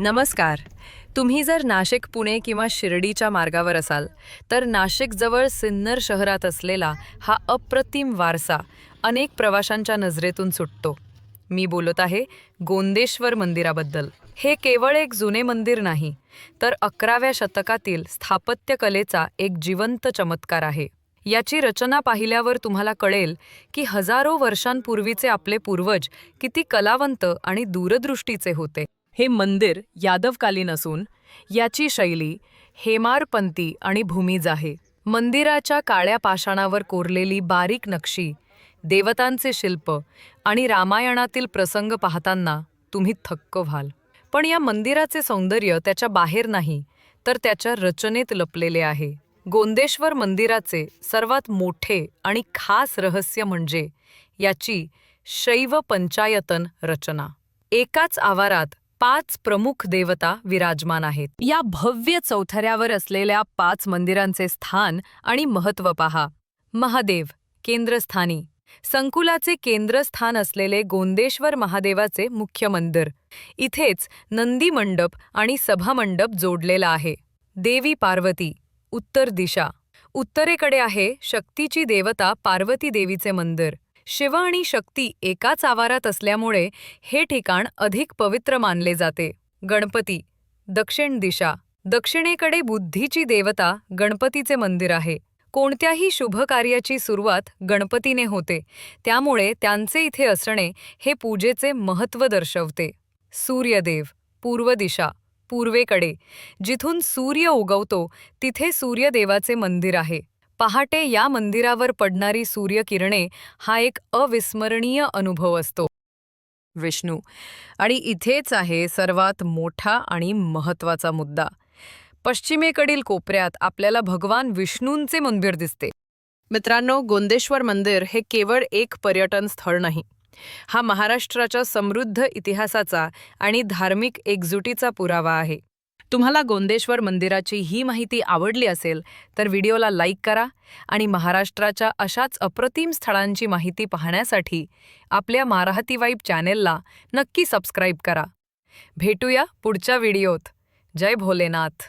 नमस्कार. तुम्ही जर नाशिक पुणे किंवा शिर्डीच्या मार्गावर असाल तर नाशिकजवळ सिन्नर शहरात असलेला हा अप्रतिम वारसा अनेक प्रवाशांच्या नजरेतून सुटतो. मी बोलत आहे गोंदेश्वर मंदिराबद्दल. हे केवळ एक जुने मंदिर नाही तर अकराव्या शतकातील स्थापत्यकलेचा एक जिवंत चमत्कार आहे. याची रचना पाहिल्यावर तुम्हाला कळेल की हजारो वर्षांपूर्वीचे आपले पूर्वज किती कलावंत आणि दूरदृष्टीचे होते. हे मंदिर यादवकालीन असून याची शैली हेमारपंती आणि भूमीज आहे. मंदिराच्या काळ्या पाषाणावर कोरलेली बारीक नक्षी देवतांचे शिल्प आणि रामायणातील प्रसंग पाहताना तुम्ही थक्क व्हाल. पण या मंदिराचे सौंदर्य त्याच्या बाहेर नाही तर त्याच्या रचनेत लपलेले आहे. गोंदेश्वर मंदिराचे सर्वात मोठे आणि खास रहस्य म्हणजे याची शैव पंचायतन रचना. एकाच आवारात पाच प्रमुख देवता विराजमान आहेत. या भव्य चौथऱ्यावर असलेल्या पाच मंदिरांचे स्थान आणि महत्त्व पहा. महादेव केंद्रस्थानी. संकुलाचे केंद्रस्थान असलेले गोंदेश्वर महादेवाचे मुख्य मंदिर. इथेच नंदी मंडप आणि सभामंडप जोडलेला आहे. देवी पार्वती उत्तर दिशा. उत्तरेकडे आहे शक्तीची देवता पार्वती देवीचे मंदिर. शिव आणि शक्ती एकाच आवारात असल्यामुळे हे ठिकाण अधिक पवित्र मानले जाते. गणपती दक्षिण दिशा दक्षिणेकडे बुद्धीची देवता गणपतीचे मंदिर आहे. कोणत्याही शुभ कार्याची सुरुवात गणपतीने होते. त्यामुळे त्यांचे इथे असणे हे पूजेचे महत्त्व दर्शवते. सूर्यदेव पूर्व दिशा पूर्वेकडे जिथून सूर्य उगवतो तिथे सूर्यदेवाचे मंदिर आहे. पहाटे या मंदिरावर पडणारी सूर्यकिरणे हा एक अविस्मरणीय अनुभव असतो. विष्णू. आणि इथेच आहे सर्वात मोठा आणि महत्त्वाचा मुद्दा. पश्चिमेकडील कोपऱ्यात आपल्याला भगवान विष्णूंचे मंदिर दिसते. मित्रांनो गोंदेश्वर मंदिर हे केवळ एक पर्यटन स्थळ नाही. हा महाराष्ट्राच्या समृद्ध इतिहासाचा आणि धार्मिक एकजुटीचा पुरावा आहे. तुम्हाला गोंदेश्वर मंदिराची ही माहिती आवडली असेल तर व्हिडिओला लाईक करा आणि महाराष्ट्राच्या अशाच अप्रतिम स्थळांची माहिती पाहण्यासाठी आपल्या माराहती वाईब चॅनेलला नक्की सबस्क्राईब करा. भेटूया पुढच्या व्हिडिओत. जय भोलेनाथ.